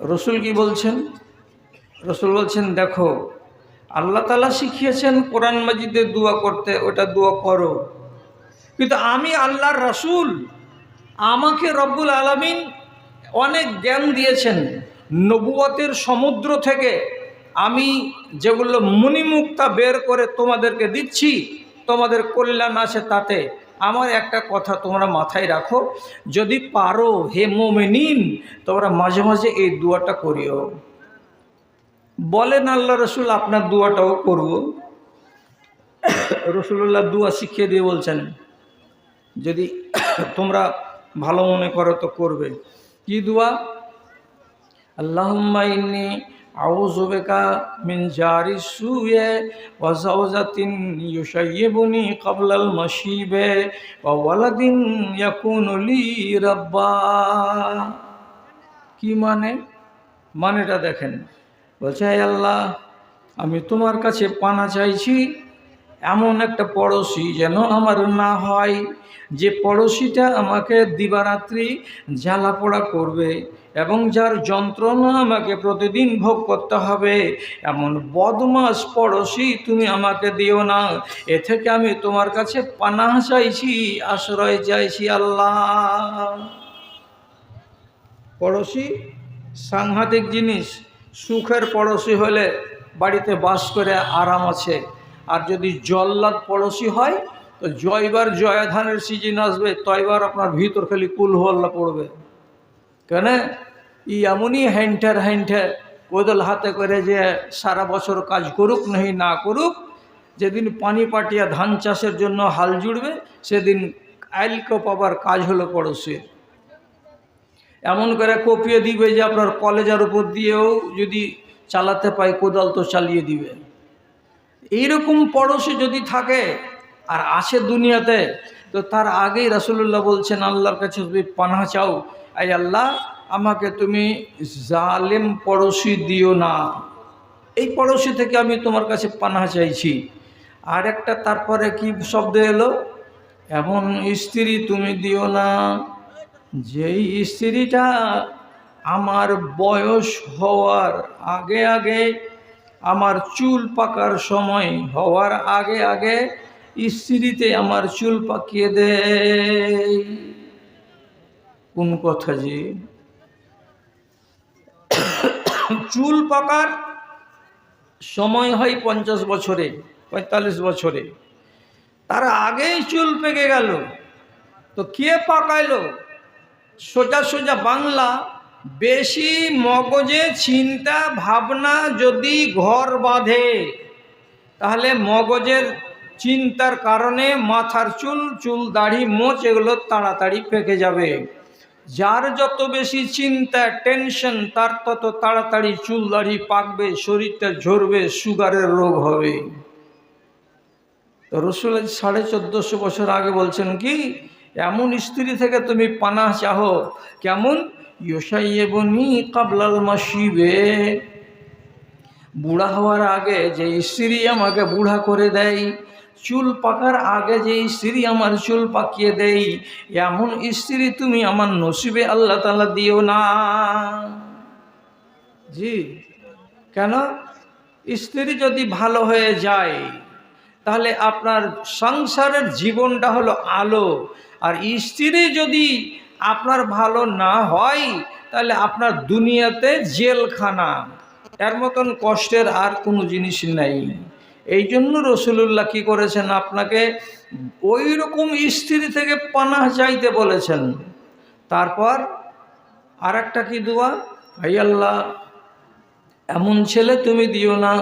রসুল কি বলছেন? রসুল বলছেন, দেখো, আল্লাহ তালা শিখিয়েছেন কোরআন মাজিদে দোয়া করতে, ওটা দোয়া করো। কিন্তু আমি আল্লাহর রসুল, আমাকে রব্বুল আলমিন অনেক জ্ঞান দিয়েছেন। নবুয়তের সমুদ্র থেকে আমি যেগুলো মণিমুক্তা বের করে তোমাদেরকে দিচ্ছি, তোমাদের কল্যাণ আছে তাতে। আমার একটা কথা তোমরা মাথায় রাখো, যদি পারো হে মোমেনিন, তোমরা মাঝে মাঝে এই দুয়াটা করিও। বলেন আল্লাহ রসুল, আপনার দুয়াটাও করব। রসুল্লাহ দুয়া শিখিয়ে দিয়ে বলছেন, যদি তোমরা ভালো মনে করো তো করবে। কি দুয়া? আল্লাহুম্মা ইন্নি আউযু বিকা মিন জারি সুয়ে ওয়া যাওজাতিন ইউশাইয়িবুনি ক্বাবলাল মাশিবে ওয়া ওয়ালাদিন ইয়াকুনু লি রাব্বা। কি মানে? মানেটা দেখেন। বলছে, হে আল্লাহ, আমি তোমার কাছে পানা চাইছি এমন একটা পড়োশি যেন আমার না হয়। যে পড়োশিটা আমাকে দিবারাত্রি জ্বালা পোড়া করবে। এবং যার যন্ত্রণা আমাকে প্রতিদিন ভোগ করতে হবে, এমন বদমাস পড়োশি তুমি আমাকে দিও না। এ থেকে আমি তোমার কাছে পানাহ চাইছি, আশ্রয় চাইছি আল্লাহ। পড়োশি, সাংঘাতিক জিনিস, সুখের পড়োশি হলে বাড়িতে বাস করে আরাম আছে। আর যদি জল্লাদ পড়োশি হয়, তো জয়বার জয়াধানের সিজন আসবে, তয়বার আপনার ভিতর খালি কুল হল্লা পড়বে। কেন? ই এমনই হ্যান্টার হ্যান্টে কোদল হাতে করে যে সারা বছর কাজ করুক নাহি না করুক, যেদিন পানি পাটিয়া ধান চাষের জন্য হাল জুড়বে, সেদিন আইলকে পাবার কাজ হলো পড়োশির এমন করে কপিয়ে দিবে যে আপনার কলেজের উপর দিয়েও যদি চালাতে পাই কোদাল তো চালিয়ে দিবে। এইরকম পড়োশি যদি থাকে, আর আসে দুনিয়াতে তো তার আগেই রাসুল্লাহ বলছেন, আল্লাহর কাছে তুমি পানা চাও। আই আল্লাহ, আমাকে তুমি জালেম পড়োশি দিও না। এই পড়োশি থেকে আমি তোমার কাছে পানা চাইছি। আর একটা তারপরে কি শব্দ এলো? এমন স্ত্রী তুমি দিও না, যেই স্ত্রীটা আমার বয়স হওয়ার আগে আগে, আমার চুল পাকার সময় হওয়ার আগে আগে স্ত্রীতে আমার চুল পাকিয়ে দেয়। কোন কথা যে? চুল পাকার সময় হয় পঞ্চাশ বছরে, পঁয়তাল্লিশ বছরে। তার আগেই চুল পেকে গেল। তো কে পাকাইলো? সোজা সোজা বাংলা, বেশি মগজে চিন্তা ভাবনা যদি ঘর বাঁধে, তাহলে মগজের চিন্তার কারণে মাথার চুল চুল দাড়ি, মোচ এগুলো তাড়াতাড়ি পেকে যাবে। যার যত বেশি চিন্তা, টেনশন, তার তত তাড়াতাড়ি চুল দাড়ি পাকবে, শরীরটা ঝরবে, সুগারের রোগ হবে। তো রসুল সাড়ে চোদ্দশো বছর আগে বলছেন কি, এমন স্ত্রী থেকে তুমি পানা চাহো, কেমন? ইয়সাইয়েবনি কাবলাল মাসিবে বুড়া হওয়ার আগে যে স্ত্রী আমাকে বুড়া করে দেয় চুল পাকার আগে যে স্ত্রী আমার চুল পাকিয়ে দেয় এমন স্ত্রী তুমি আমার নসিবে আল্লাহ তালা দিও না। জি। কেন? স্ত্রী যদি ভালো হয়ে যায়, তাহলে আপনার সংসারের জীবনটা হলো আলো। আর স্ত্রী যদি আপনার ভালো না হয়, তাহলে আপনার দুনিয়াতে জেলখানা। এর মতন কষ্টের আর কোনো জিনিস নেই। এই জন্য রসুলুল্লাহ কী করেছেন? আপনাকে ওই রকম স্ত্রী থেকে পানাহ চাইতে বলেছেন। তারপর আর একটা কি দোয়া? ভাই আল্লাহ, এমন ছেলে তুমি দিও না,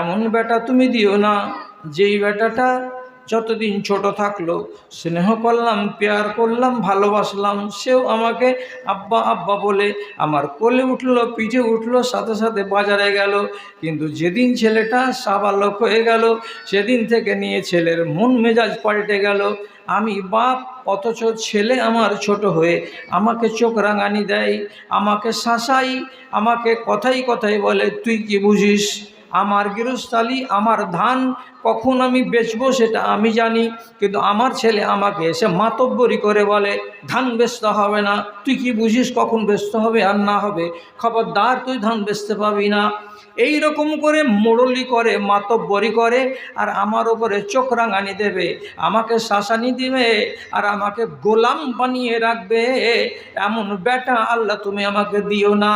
এমন বেটা তুমি দিও না, যেই বেটাটা যতদিন ছোট থাকল, স্নেহ করলাম, পেয়ার করলাম, ভালোবাসলাম, সেও আমাকে আব্বা আব্বা বলে আমার কোলে উঠল, পিঠে উঠল, সাথে সাথে বাজারে গেল। কিন্তু যেদিন ছেলেটা সাবালক হয়ে গেল, সেদিন থেকে নিয়ে ছেলের মন মেজাজ পাল্টে গেল। আমি বাপ, অথচ ছেলে আমার ছোট হয়ে আমাকে চোখ রাঙানি দেয়, আমাকে শাসাই, আমাকে কথাই কথাই বলে, তুই কি বুঝিস? আমার গৃহস্থালি, আমার ধান, কখন আমি বেচবো সেটা আমি জানি। কিন্তু আমার ছেলে আমাকে এসে মাতব্বরি করে বলে, ধান বেচতে হবে না, তুই কি বুঝিস কখন বেচতে হবে আর না হবে? খবরদার তুই ধান বেচতে পাবি না। এই রকম করে মোড়লি করে, মাতব্বরি করে, আর আমার ওপরে চোখ রাঙানি দেবে, আমাকে শাসানি দিবে, আর আমাকে গোলাম বানিয়ে রাখবে। এমন বেটা আল্লাহ তুমি আমাকে দিও না।